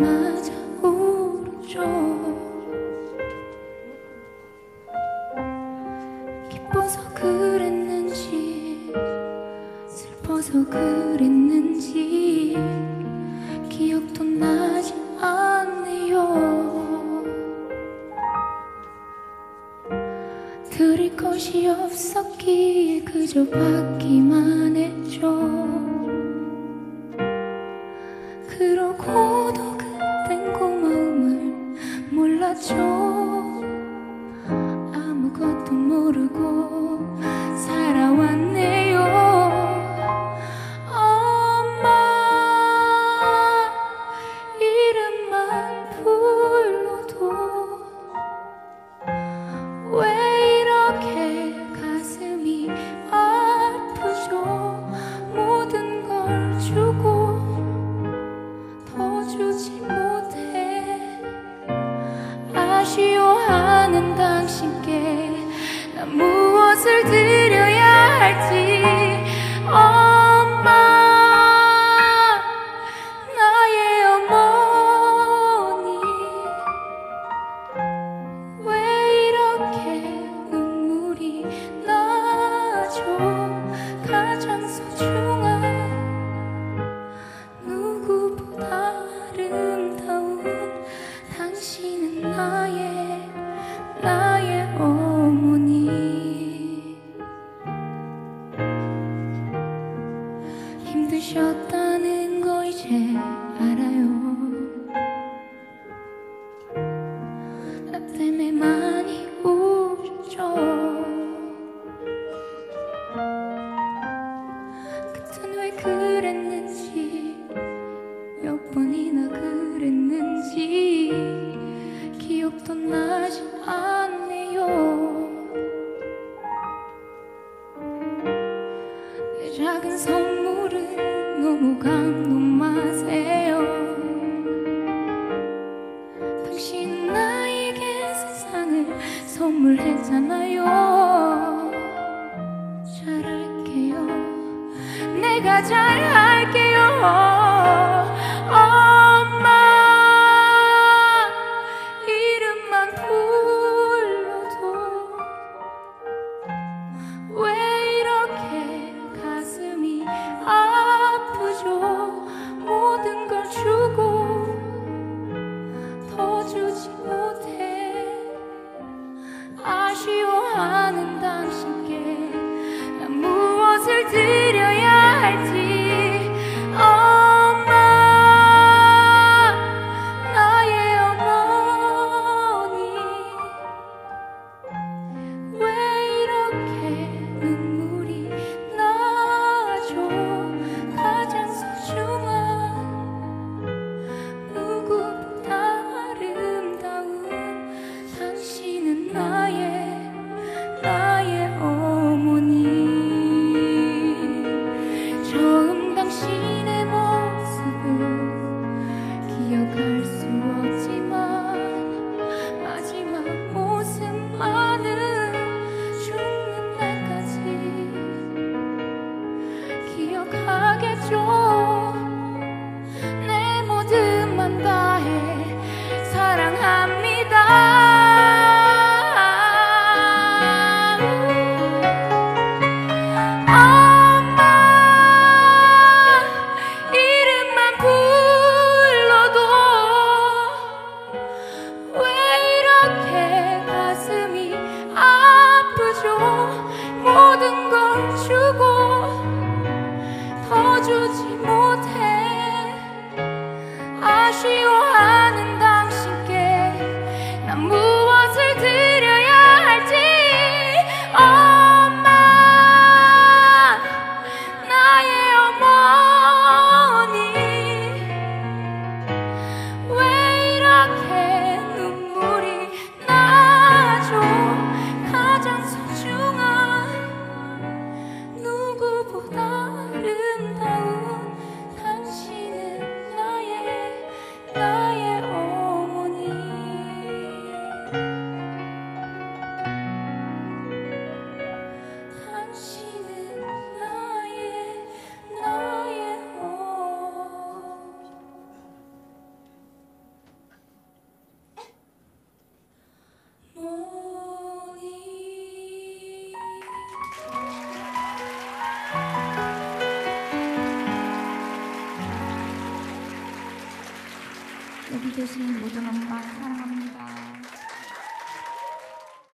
맞아 울죠 기뻐서 그랬는지 슬퍼서 그랬는지 기억도 나지 않네요. 드릴 것이 없었기에 그저 받기만 했죠. 그러고 가죠 아무것도 모르고 살아왔네. 아쉬워하는 당신께 나 무엇을 드려야 할지. 어. 작은 선물은 너무 감동마세요. 당신 나에게 세상을 선물했잖아요. 잘할게요. 내가 잘할게요. și eu. 모든 걸 주고 더 주지 우리 되시는 모든 엄마 사랑